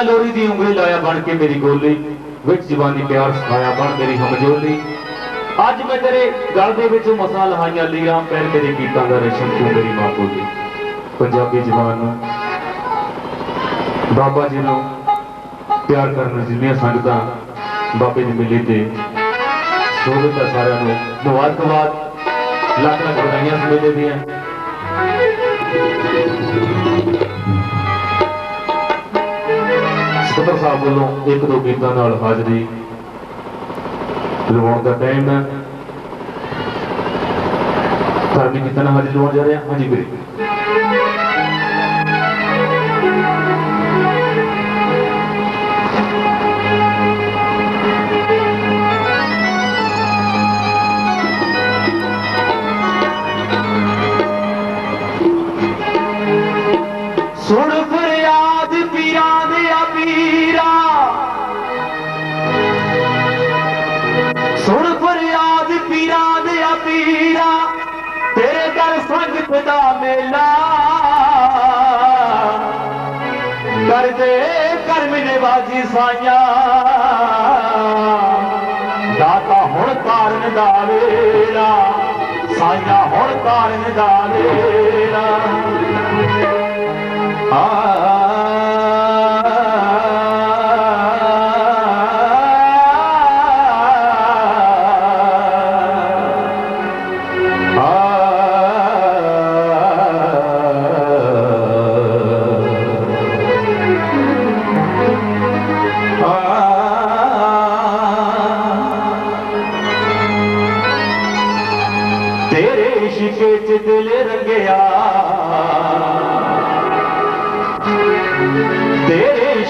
ਮੈਂ ਲੋਰੀ ਦੀ ਉਂਗਲੀ ਲਾਇਆ ਬਣ ਕੇ ਮੇਰੀ ਗੋਲੀ, ਵਿੱਚ ਜਵਾਨੀ ਪਿਆਰ ਸਿਖਾਇਆ ਬਣ ਮੇਰੀ ਹਮਜੋਲੀ। ਅੱਜ ਮੈਂ ਤੇਰੇ ਗਲ ਦੇ ਵਿੱਚ ਮਸਾਂ ਲਹਾਈਆਂ ਲੀਰਾਂ ਪੈਰ ਤੇਰੇ ਗੀਤਾਂ ਦਾ ਰੇਸ਼ਮ ਤੂੰ ਮੇਰੀ ਮਾਂ ਬੋਲੀ ਪੰਜਾਬੀ ਜਵਾਨ ਨੂੰ, ਬਾਬਾ ਜੀ ਨੂੰ ਪਿਆਰ ਕਰਨ ਜਿੰਨੀਆਂ ਸੰਗਤਾਂ ਬਾਬੇ ਦੀ ਮਿਲੀ ਤੇ ਸੋਗਤ ਹੈ ਸਾਰਿਆਂ ਨੂੰ ਮੁਬਾਰਕਬਾਦ। ਲੱਖ ਲੱਖ ਵਧਾਈਆਂ ਇਸ ਦੀਆਂ। ਸਤਰ ਸਾਹਿਬ ਵੱਲੋਂ ਇੱਕ ਦੋ ਗੀਤਾਂ ਨਾਲ ਹਾਜ਼ਰੀ ਲਵਾਉਣ ਦਾ ਟਾਈਮ ਹੈ। ਧਾਰਮਿਕ ਗੀਤਾਂ ਨਾਲ ਹਾਜ਼ਰੀ ਲਵਾਉਣ ਜਾ ਰਹੇ ਹਾਂ। ਹਾਂਜੀ ਵੀਰੇ। ਸੁਣ ਫਰਿਆਦ ਪੀਰਾਂ ਦੇ ਸੁਣ ਫਰਿਆਦ ਪੀਰਾਂ ਦੇ ਪੀਰਾ ਤੇਰੇ ਦਰ ਸੰਗਤ ਦਾ ਮੇਲਾ। ਕਰਦੇ ਕਰਮ ਨਿਵਾਜੀ ਸਾਈਆਂ। ਦਾਤਾ ਹੁਣ ਕਾਰਨ ਦਾ ਵੇਲਾ, ਸਾਈਆਂ ਹੁਣ ਕਾਰਨ ਦਾ ਵੇਲਾ।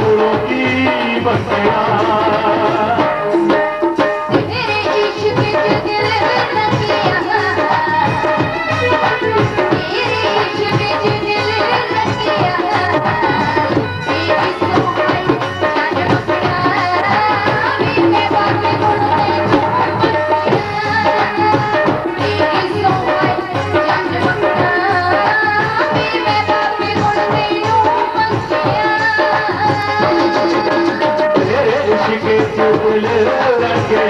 गुरू की बसि Thank you.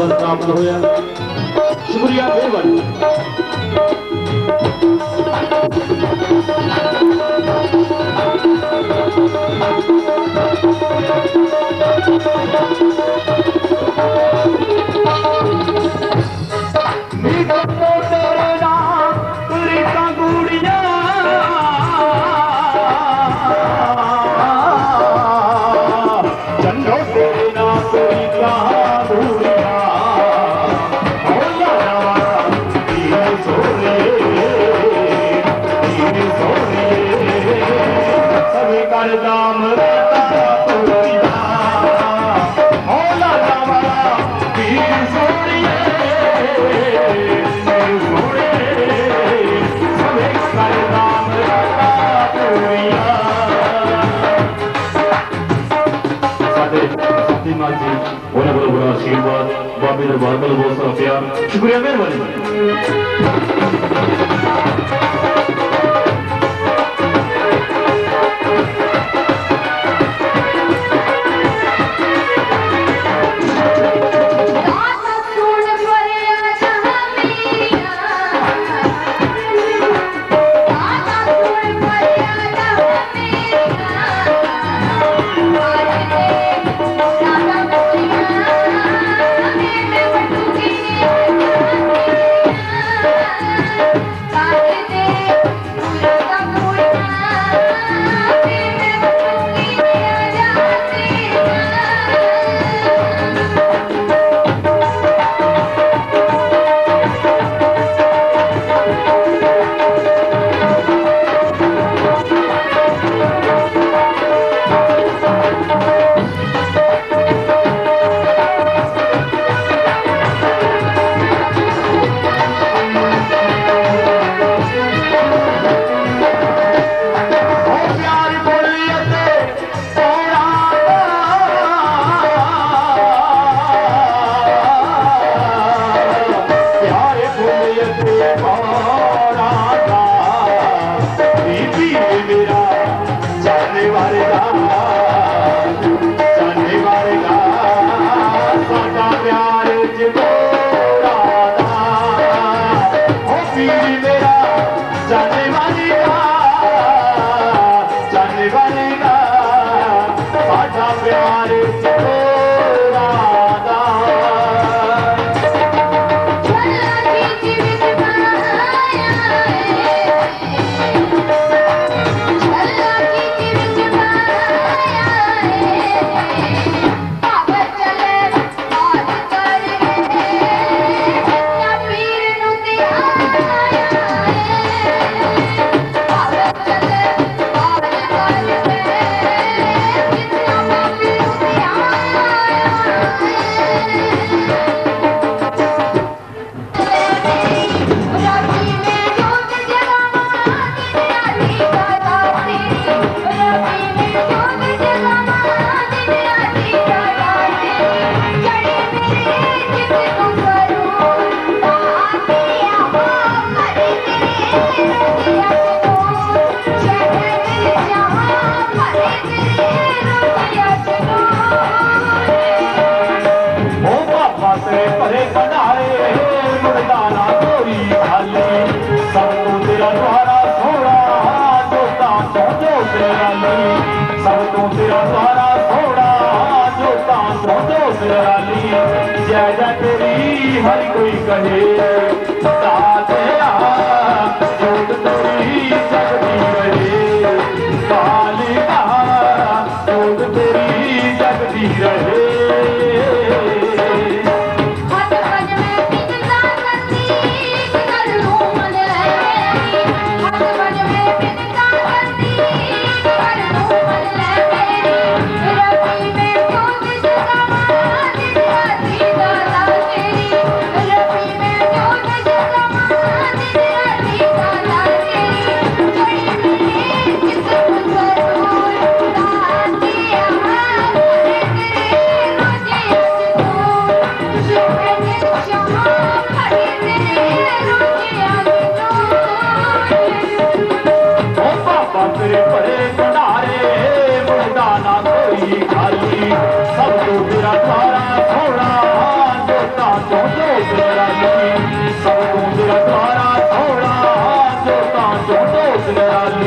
ਫਲ ਪ੍ਰਾਪਤ ਹੋਇਆ ਸ਼ੁਕਰੀਆ ਮਿਹਰਬਾਨੀ Thank आशीर्वाद बाबे दरबार प्यार शुक्रिया जाएगा साझा प्यारे carreira.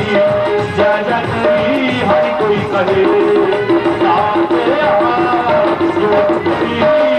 ਹਰੀ ਜੈ ਜਨ ਵੀ ਹਰ ਕੋਈ ਕਹੇ ਨਾਮ ਤੇ ਆ ਜੋ ਵੀ